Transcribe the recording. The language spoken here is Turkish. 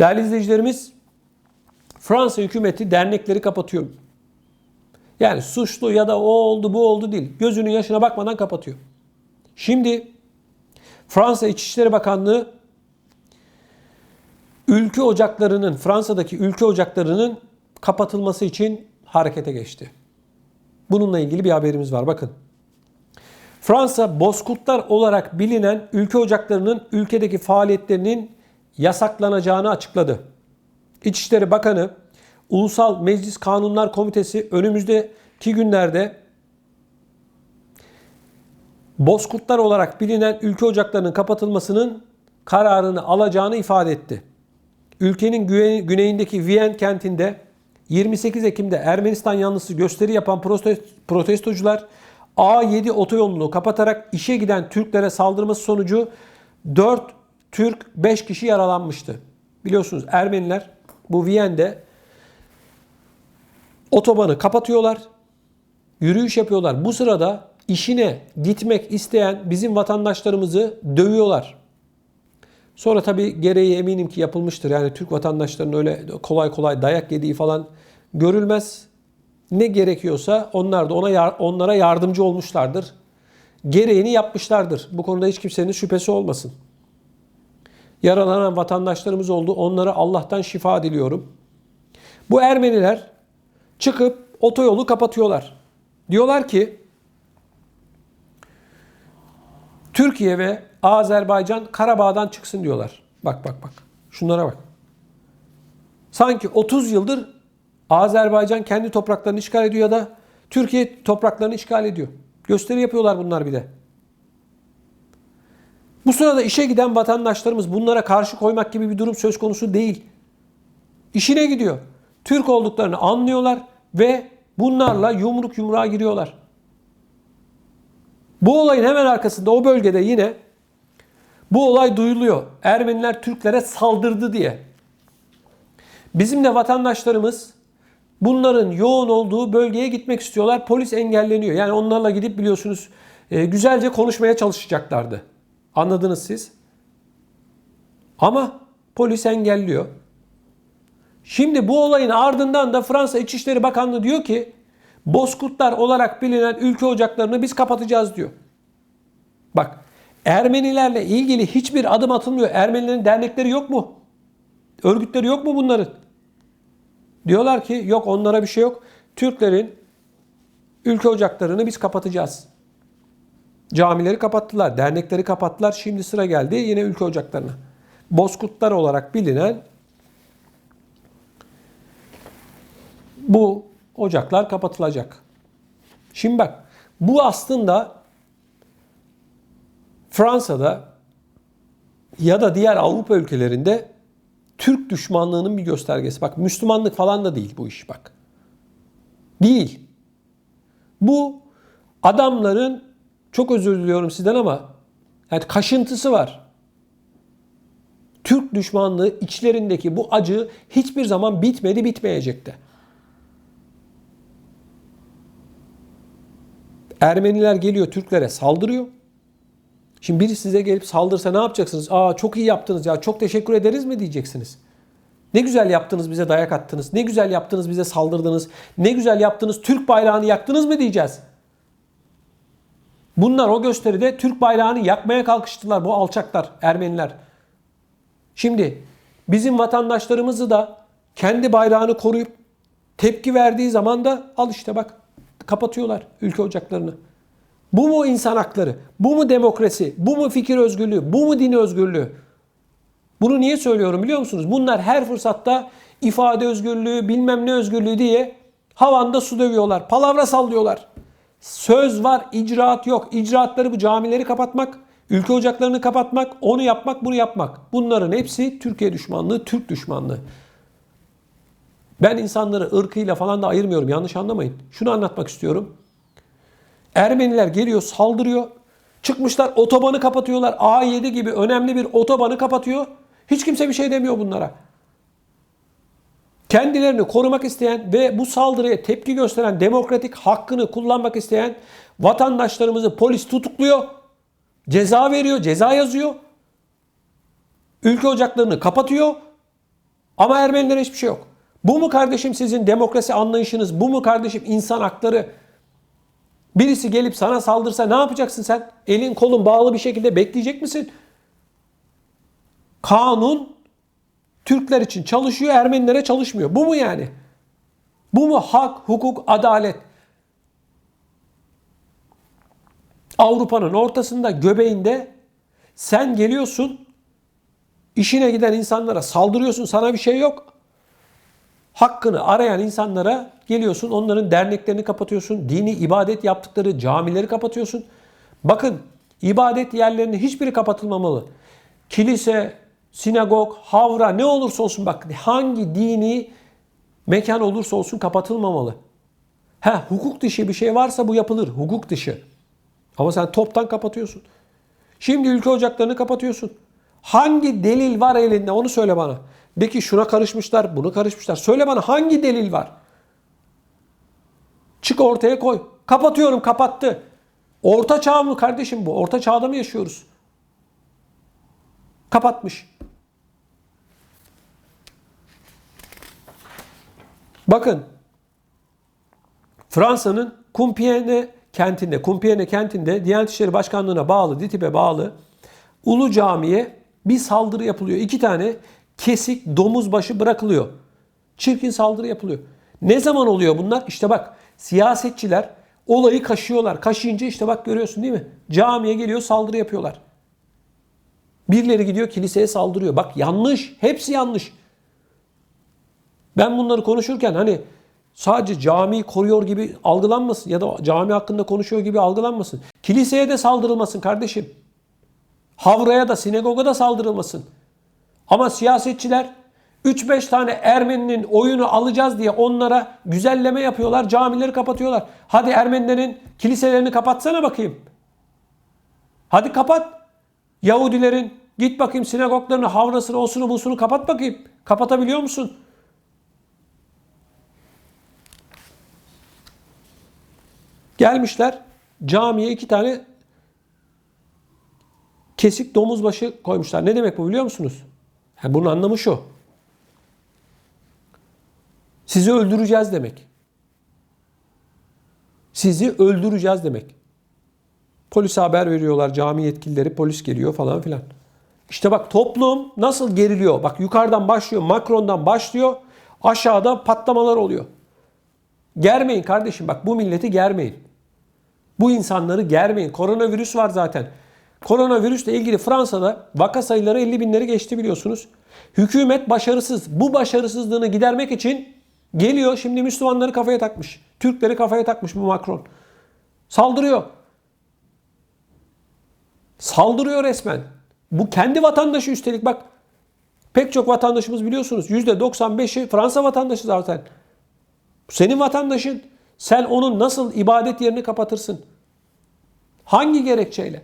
Değerli izleyicilerimiz, Fransa hükümeti dernekleri kapatıyor. Yani suçlu ya da o oldu bu oldu değil. Gözünün yaşına bakmadan kapatıyor. Şimdi Fransa İçişleri Bakanlığı ülke ocaklarının, Fransa'daki ülke ocaklarının kapatılması için harekete geçti. Bununla ilgili bir haberimiz var. Bakın. Fransa bozkurtlar olarak bilinen ülke ocaklarının ülkedeki faaliyetlerinin yasaklanacağını açıkladı. İçişleri Bakanı Ulusal Meclis Kanunlar Komitesi önümüzdeki günlerde bozkurtlar olarak bilinen ülke ocaklarının kapatılmasının kararını alacağını ifade etti. Ülkenin güneyindeki Viyen kentinde 28 Ekim'de Ermenistan yanlısı gösteri yapan protestocular A7 otoyolunu kapatarak işe giden Türklere saldırması sonucu 4 Türk 5 kişi yaralanmıştı. Biliyorsunuz Ermeniler bu Viyen'de otobanı kapatıyorlar. Yürüyüş yapıyorlar. Bu sırada işine gitmek isteyen bizim vatandaşlarımızı dövüyorlar. Sonra tabii gereği eminim ki yapılmıştır. Yani Türk vatandaşlarının öyle kolay kolay dayak yediği falan görülmez. Ne gerekiyorsa onlar da ona onlara yardımcı olmuşlardır. Gereğini yapmışlardır. Bu konuda hiç kimsenin şüphesi olmasın. Yaralanan vatandaşlarımız oldu. Onlara Allah'tan şifa diliyorum. Bu Ermeniler çıkıp otoyolu kapatıyorlar. Diyorlar ki Türkiye ve Azerbaycan Karabağ'dan çıksın diyorlar. Bak bak bak. Şunlara bak. Sanki 30 yıldır Azerbaycan kendi topraklarını işgal ediyor ya da Türkiye topraklarını işgal ediyor. Gösteri yapıyorlar bunlar bir de. Bu sırada işe giden vatandaşlarımız bunlara karşı koymak gibi bir durum söz konusu değil. İşine gidiyor. Türk olduklarını anlıyorlar ve bunlarla yumruk yumruğa giriyorlar. Bu olayın hemen arkasında o bölgede yine bu olay duyuluyor. Ermeniler Türklere saldırdı diye. Bizim de vatandaşlarımız bunların yoğun olduğu bölgeye gitmek istiyorlar. Polis engelleniyor. Yani onlarla gidip biliyorsunuz e, güzelce konuşmaya çalışacaklardı. Anladınız siz. Ama polis engelliyor. Şimdi bu olayın ardından da Fransa İçişleri Bakanlığı diyor ki Bozkurtlar olarak bilinen ülke ocaklarını biz kapatacağız diyor. Bak Ermenilerle ilgili hiçbir adım atılmıyor. Ermenilerin dernekleri yok mu? Örgütleri yok mu bunların? Diyorlar ki yok onlara bir şey yok. Türklerin ülke ocaklarını biz kapatacağız. Camileri kapattılar, dernekleri kapattılar. Şimdi sıra geldi yine ülke ocaklarına. Bozkurtlar olarak bilinen bu ocaklar kapatılacak. Şimdi bak bu aslında Fransa'da ya da diğer Avrupa ülkelerinde Türk düşmanlığının bir göstergesi. Bak Müslümanlık falan da değil bu iş bak. Değil. Bu adamların çok özür diliyorum sizden ama yani kaşıntısı var. Türk düşmanlığı içlerindeki bu acı hiçbir zaman bitmedi, bitmeyecek de. Ermeniler geliyor Türklere saldırıyor. Şimdi biri size gelip saldırsa ne yapacaksınız? Aa çok iyi yaptınız ya çok teşekkür ederiz mi diyeceksiniz. Ne güzel yaptınız bize dayak attınız. Ne güzel yaptınız bize saldırdınız. Ne güzel yaptınız Türk bayrağını yaktınız mı diyeceğiz. Bunlar o gösteride Türk bayrağını yakmaya kalkıştılar bu alçaklar Ermeniler. Şimdi bizim vatandaşlarımızı da kendi bayrağını koruyup tepki verdiği zaman da al işte bak kapatıyorlar ülke ocaklarını. Bu mu insan hakları? Bu mu demokrasi? Bu mu fikir özgürlüğü? Bu mu din özgürlüğü? Bunu niye söylüyorum biliyor musunuz? Bunlar her fırsatta ifade özgürlüğü, bilmem ne özgürlüğü diye havanda su dövüyorlar. Palavra sallıyorlar. Söz var, icraat yok. İcraatları bu camileri kapatmak, ülke ocaklarını kapatmak, onu yapmak, bunu yapmak. Bunların hepsi Türkiye düşmanlığı, Türk düşmanlığı. Ben insanları ırkıyla falan da ayırmıyorum. Yanlış anlamayın. Şunu anlatmak istiyorum. Ermeniler geliyor, saldırıyor. Çıkmışlar otobanı kapatıyorlar. A7 gibi önemli bir otobanı kapatıyor. Hiç kimse bir şey demiyor bunlara. Kendilerini korumak isteyen ve bu saldırıya tepki gösteren demokratik hakkını kullanmak isteyen vatandaşlarımızı polis tutukluyor. Ceza veriyor, ceza yazıyor. Ülke ocaklarını kapatıyor. Ama Ermenilere hiçbir şey yok. Bu mu kardeşim sizin demokrasi anlayışınız? Bu mu kardeşim insan hakları? Birisi gelip sana saldırsa ne yapacaksın sen? Elin kolun bağlı bir şekilde bekleyecek misin? Kanun Türkler için çalışıyor, Ermenilere çalışmıyor. Bu mu yani? Bu mu hak, hukuk, adalet? Avrupa'nın ortasında, göbeğinde sen geliyorsun, işine giden insanlara saldırıyorsun, sana bir şey yok. Hakkını arayan insanlara geliyorsun, onların derneklerini kapatıyorsun, dini ibadet yaptıkları camileri kapatıyorsun. Bakın, ibadet yerlerinin hiçbiri kapatılmamalı. Kilise, sinagog, havra ne olursa olsun bak hangi dini mekan olursa olsun kapatılmamalı. Ha hukuk dışı bir şey varsa bu yapılır. Hukuk dışı. Ama sen toptan kapatıyorsun. Şimdi ülke ocaklarını kapatıyorsun. Hangi delil var elinde onu söyle bana. De ki şuna karışmışlar, bunu karışmışlar. Söyle bana hangi delil var? Çık ortaya koy. Kapatıyorum, kapattı. Orta çağ mı kardeşim bu? Orta çağda mı yaşıyoruz? Kapatmış. Bakın Fransa'nın Compiègne kentinde, Compiègne kentinde Diyanet İşleri Başkanlığı'na bağlı, DİTİB'e bağlı Ulu Cami'ye bir saldırı yapılıyor. İki tane kesik domuz başı bırakılıyor. Çirkin saldırı yapılıyor. Ne zaman oluyor bunlar? İşte bak siyasetçiler olayı kaşıyorlar. Kaşıyınca işte bak görüyorsun değil mi? Camiye geliyor saldırı yapıyorlar. Birileri gidiyor kiliseye saldırıyor. Bak yanlış. Hepsi yanlış. Ben bunları konuşurken hani sadece camiyi koruyor gibi algılanmasın ya da cami hakkında konuşuyor gibi algılanmasın. Kiliseye de saldırılmasın kardeşim. Havraya da sinagoga da saldırılmasın. Ama siyasetçiler 3-5 tane Ermeninin oyunu alacağız diye onlara güzelleme yapıyorlar. Camileri kapatıyorlar. Hadi Ermenilerin kiliselerini kapatsana bakayım. Hadi kapat. Yahudilerin git bakayım sinagoglarını, havrasını, osunu, busunu kapat bakayım. Kapatabiliyor musun? Gelmişler camiye iki tane kesik domuz başı koymuşlar. Ne demek bu biliyor musunuz? Yani bunun anlamı şu. Sizi öldüreceğiz demek. Sizi öldüreceğiz demek. Polise haber veriyorlar cami yetkilileri, polis geliyor falan filan. İşte bak toplum nasıl geriliyor? Bak yukarıdan başlıyor, Macron'dan başlıyor, aşağıda patlamalar oluyor. Germeyin kardeşim bak bu milleti germeyin. Bu insanları germeyin. Koronavirüs var zaten. Koronavirüsle ilgili Fransa'da vaka sayıları 50 binleri geçti biliyorsunuz. Hükümet başarısız. Bu başarısızlığını gidermek için geliyor şimdi Müslümanları kafaya takmış. Türkleri kafaya takmış bu Macron. Saldırıyor. Saldırıyor resmen. Bu kendi vatandaşı üstelik bak. Pek çok vatandaşımız biliyorsunuz. %95'i Fransa vatandaşı zaten. Senin vatandaşın. Sen onun nasıl ibadet yerini kapatırsın? Hangi gerekçeyle?